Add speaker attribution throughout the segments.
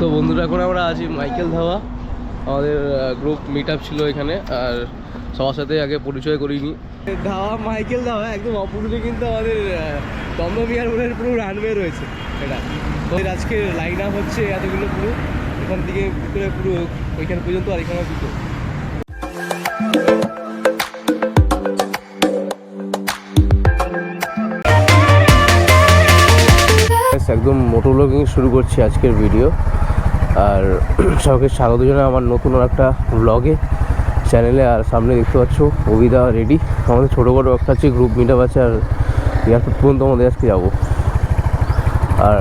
Speaker 1: তো বন্ধুরা এখন আমরা আছি মাইকেল ধাওয়া আমাদের গ্রুপ মিট আপ ছিল এখানে আর সবার সাথে আগে পরিচয় করিনি। ধাওয়া মাইকেল ধাওয়া একদম অপূর্বে কিন্তু আমাদের দমদমিয়ার রোডের পুরো রানওয়ে রয়েছে এটা। ওদের আজকে লাইন আপ হচ্ছে এতগুলো পুরো এখান থেকে ভিতরে পুরো ওইখানে পর্যন্ত আর এখানে দুটো। একদম মোটো ব্লগিং শুরু করছি আজকের ভিডিও আর সবাইকে স্বাগত জানাই আমার নতুন একটা ব্লগে চ্যানেলে আর সামনে দেখতে পাচ্ছ, অভিদা রেডি আমাদের ছোটো বড়ো একটা আছে গ্রুপ মিট আপ আছে আর এয়ারপোর্ট পর্যন্ত আমাদের আজকে যাব। আর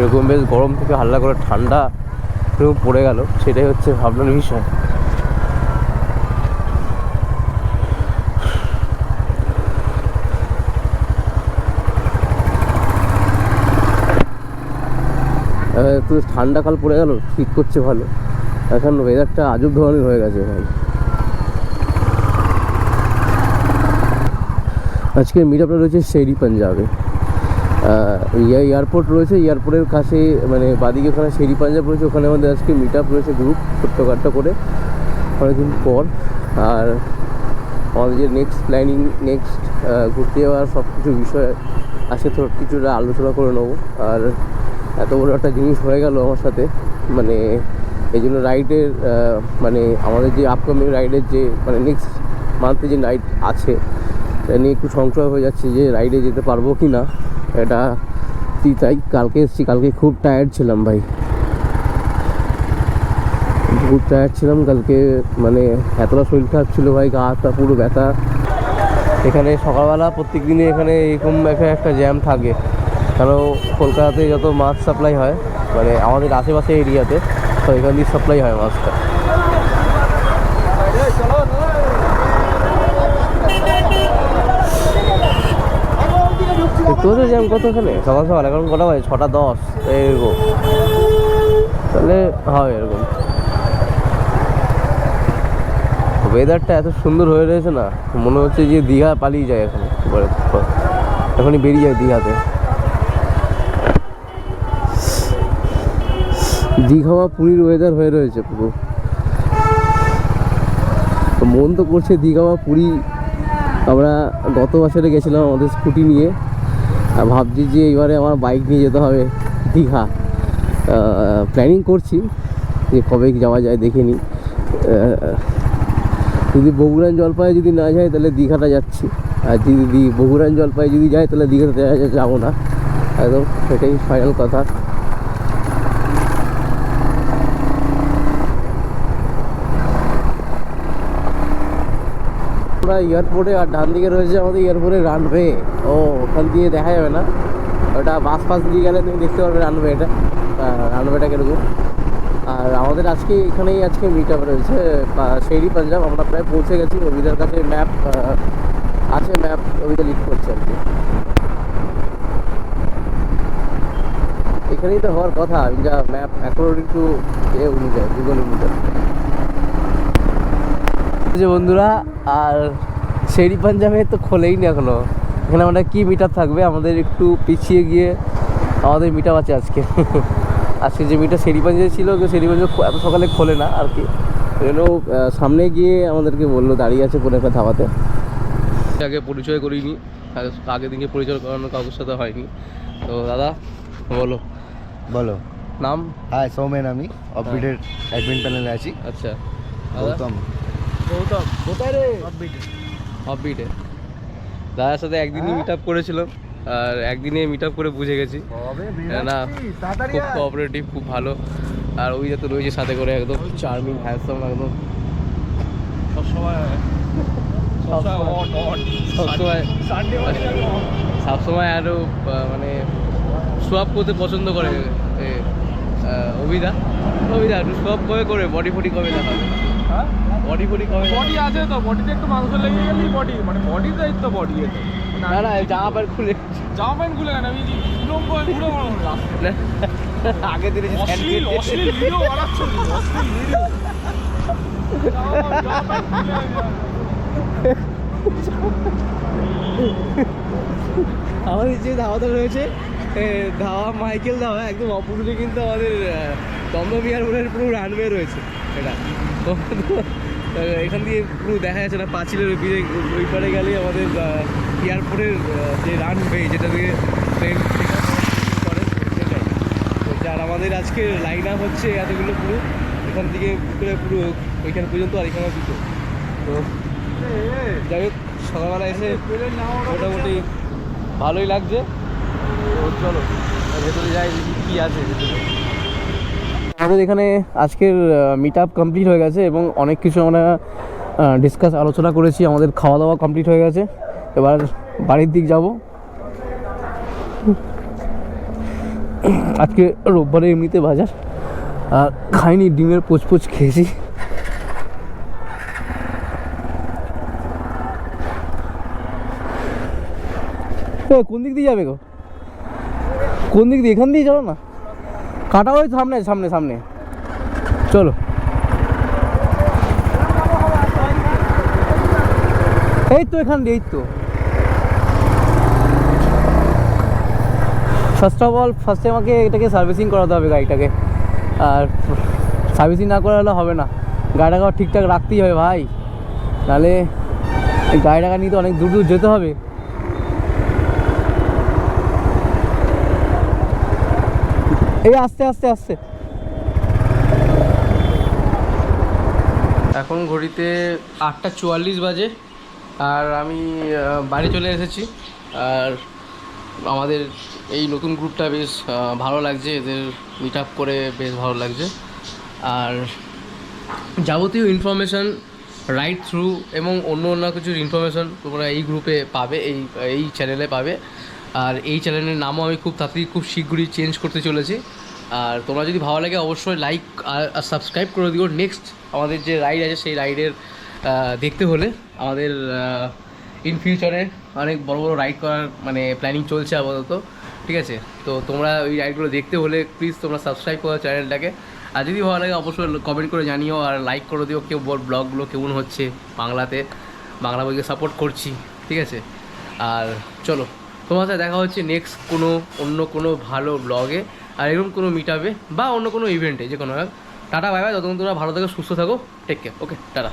Speaker 1: এরকম বেশ গরম থেকে হাল্লা করে ঠান্ডা এরকম পড়ে গেল, সেটাই হচ্ছে ভাবনার বিষয়। একটু ঠান্ডা কাল পড়ে গেল, ঠিক করছে ভালো। এখন ওয়েদারটা আজব ধরনের হয়ে গেছে ভাই। আজকে মিট আপটা রয়েছে শেরি পাঞ্জাবে এয়ারপোর্ট রয়েছে এয়ারপোর্টের কাছে মানে বাদিকে ওখানে শেরি পাঞ্জাব রয়েছে, ওখানে আমাদের আজকে মিট আপ রয়েছে গ্রুপ ছোট্টখাট্টো করে, অনেকদিন পর। আর আমাদের যে নেক্সট প্ল্যানিং নেক্সট ঘুরতে যাওয়ার সব কিছু বিষয় তো কিছুটা আলোচনা করে নেব। আর এত বড় একটা জিনিস হয়ে গেল আমার সাথে। মানে এই জন্য রাইডের মানে আমাদের যে আপকামিং রাইডের যে মানে নেক্সট মান্থে যে রাইড আছে নিয়ে একটু সংশয় হয়ে যাচ্ছে যে রাইডে যেতে পারব কি না এটা তুই তাই? কালকে এসেছি, কালকে খুব টায়ার্ড ছিলাম ভাই। খুব টায়ার্ড ছিলাম কালকে মানে এতটা শরীর খারাপ ছিল ভাই, গা হাতটা পুরো ব্যথা। এখানে সকালবেলা প্রত্যেক দিনে এখানে এরকম একটা একটা জ্যাম থাকে। কারণ কলকাতাতে যত মাছ সাপ্লাই হয় মানে আমাদের আশেপাশে এরিয়াতে, তো এখান দিয়ে সাপ্লাই হয় মাছটা। পাচ্ছ জ্যাম কত এখানে সকাল সকাল, এখন কটা বাজে? ছটা দশ। এরকম তাহলে হয় এরকম। ওয়েদারটা এত সুন্দর হয়ে রয়েছে না, মনে হচ্ছে যে দীঘা পালিয়ে যায় এখন। এখনই বেরিয়ে যায় দীঘাতে। দীঘা বা পুরীর ওয়েদার হয়ে রয়েছে পুরো। মন তো করছে দীঘা বা পুরী। আমরা গত বছরে গেছিলাম আমাদের স্কুটি নিয়ে। আর ভাবছি যে এবারে আমার বাইক নিয়ে যেতে হবে দীঘা। প্ল্যানিং করছি যে কবে যাওয়া যায় দেখে যদি বগুড়ান জলপাই যদি না যায় তাহলে দীঘাটা যাচ্ছি। আর যদি বগুড়ান জলপাই যদি যায় তাহলে দীঘাতে যাব না। একদম সেটাই ফাইনাল কথা। আমরা এয়ারপোর্টে আর ডান দিকে রয়েছে আমাদের এয়ারপোর্টে রানওয়ে। ও, ওখান দিয়ে দেখা যাবে না? ওটা বাস ফাস দিয়ে গেলে তুমি দেখতে পারবে রানওয়ে এটা। রানওয়েটা কীরকম? আর আমাদের আজকে এখানেই আজকে মিট আপ রয়েছে শেরি পাঞ্জাব। আমরা প্রায় পৌঁছে গেছি অভিদার কাছে ম্যাপ আছে ম্যাপ অভিদা লিড করছে আর কি। এখানেই তো হওয়ার কথা, যা ম্যাপ অ্যাকর্ডিং টু এ অনুযায়ী গুগল অনুযায়ী। যে বন্ধুরা আর শেরি পাঞ্জাবে তো খোলেই নি এখনও। এখানে আমরা কি মিট থাকবে আমাদের একটু পিছিয়ে গিয়ে আমাদের মিট আছে আজকে। আজকে যে মিটা শেরি পাঞ্জাবে ছিল শেরি পাঞ্জাব এত সকালে খোলে না আর কি। জন্য সামনে গিয়ে আমাদেরকে বলল দাঁড়িয়ে আছে কোনো একটা ধাবাতে। আগে পরিচয় করিনি আগে দিকে পরিচয় করানো কাউর সাথে হয়নি। তো দাদা বলো।
Speaker 2: বলো।
Speaker 1: নাম?
Speaker 2: হাই সৌমেন আমি অফবিটের অ্যাডমিন প্যানেলে আছি।
Speaker 1: আচ্ছা।
Speaker 2: গৌতম।
Speaker 1: গৌতম কোথায় রে? হববিটে দাদার সাথে একদিনই মিট আপ করেছিলাম আর একদিনে মিট আপ করে বুঝে গেছি। না খুব কোঅপারেটিভ খুব ভালো। আর ওই যাতে রয়েছে সাথে করে একদম চার্মিং হ্যান্ডসাম একদম। সবসময় সবসময় সবসময় আরও মানে সোয়াপ করতে পছন্দ করে অভিদা। অভিদা একটু সোয়াপ কবে করে বডি ফডি কবে দেখাবে? বডি ফডি কবে?
Speaker 3: বডি আছে তো বডিতে একটু মাংস লেগে গেলেই বডি মানে বডি এই তো বডি এতে
Speaker 1: না না জামা প্যান্ট খুলে।
Speaker 3: জামা প্যান্ট খুলে কেন? আমি যে উলম্ব হয়ে ঘুরে
Speaker 1: আগে দিনে
Speaker 3: অশ্লীল অশ্লীল ভিডিও বানাচ্ছ অশ্লীল ভিডিও
Speaker 1: আমাদের যে ধাবাটা রয়েছে ধাওয়া মাইকেল ধাওয়া একদম অপূর্বে কিন্তু আমাদের দমদম এয়ারপোর্টের পুরো রানওয়ে রয়েছে এটা। তো এখান দিয়ে পুরো দেখা যাচ্ছে না, পাঁচিলের ওই ওই পারে গেলে আমাদের এয়ারপোর্টের যে রানওয়ে যেটা দিয়ে ট্রেন আর আমাদের আজকে লাইন আপ হচ্ছে এতগুলো পুরো, এখান থেকে পুরো ওইখান পর্যন্ত আর এখানে দুটো তো। যাই হোক, সকালবেলা এসে মোটামুটি ভালোই লাগছে। চলো ভেতরে যাই কী আছে ভেতরে। আমাদের এখানে আজকের মিট আপ কমপ্লিট হয়ে গেছে এবং অনেক কিছু আমরা ডিসকাস আলোচনা করেছি, আমাদের খাওয়া দাওয়া কমপ্লিট হয়ে গেছে। এবার বাড়ির দিক যাব। আজকে রোববারে এমনিতে বাজার। আর খাইনি, ডিমের পোচপোচ খেয়েছি। কোন দিক দিয়ে যাবে গো? কোন দিক দিয়ে? এখান দিয়ে চলো না। কাটা, ওই সামনে সামনে সামনে। চলো। এই তো এখান দিয়ে, এই তো। ফার্স্ট অফ অল ফার্স্টে আমাকে এটাকে সার্ভিসিং করাতে হবে গাড়িটাকে। আর সার্ভিসিং না করালে হবে না। গাড়িটাকে ঠিকঠাক রাখতেই হবে ভাই। এই গাড়িটাকে নিয়ে তো অনেক দূর দূর যেতে হবে। এই আস্তে আস্তে আস্তে। এখন ঘড়িতে আটটা চুয়াল্লিশ বাজে, আর আমি বাড়ি চলে এসেছি। আর আমাদের এই নতুন গ্রুপটা বেশ ভালো লাগছে, এদের মিট আপ করে বেশ ভালো লাগছে। আর যাবতীয় ইনফরমেশান রাইট থ্রু এবং অন্য অন্য কিছুর ইনফরমেশান তোমরা এই গ্রুপে পাবে, এই এই চ্যানেলে পাবে। আর এই চ্যানেলের নামও আমি খুব তাড়াতাড়ি, খুব শীঘ্রই চেঞ্জ করতে চলেছি। আর তোমরা যদি ভালো লাগে, অবশ্যই লাইক আর সাবস্ক্রাইব করে দিও। নেক্সট আমাদের যে রাইড আছে, সেই রাইডের দেখতে হলে আমাদের ইন ফিউচারে অনেক বড় বড় রাইড করার মানে প্ল্যানিং চলছে আপাতত। ঠিক আছে? তো তোমরা ওই রাইডগুলো দেখতে হলে প্লিজ তোমরা সাবস্ক্রাইব করো চ্যানেলটাকে আর যদি ভালো লাগে, অবশ্যই কমেন্ট করে জানিও আর লাইক করে দিও কেউ বল ব্লগগুলো কেমন হচ্ছে বাংলাতে। বাংলা বইকে সাপোর্ট করছি। ঠিক আছে? আর চলো। তোমার সাথে দেখা হচ্ছে নেক্সট কোনো অন্য কোনো ভালো ব্লগে আর এরকম কোনো মিট আপে বা অন্য কোনো ইভেন্টে যে কোনো টাটা বাই বাই তোমরা ভালো থাকো, সুস্থ থাকো টেক কেয়ার ওকে টাটা।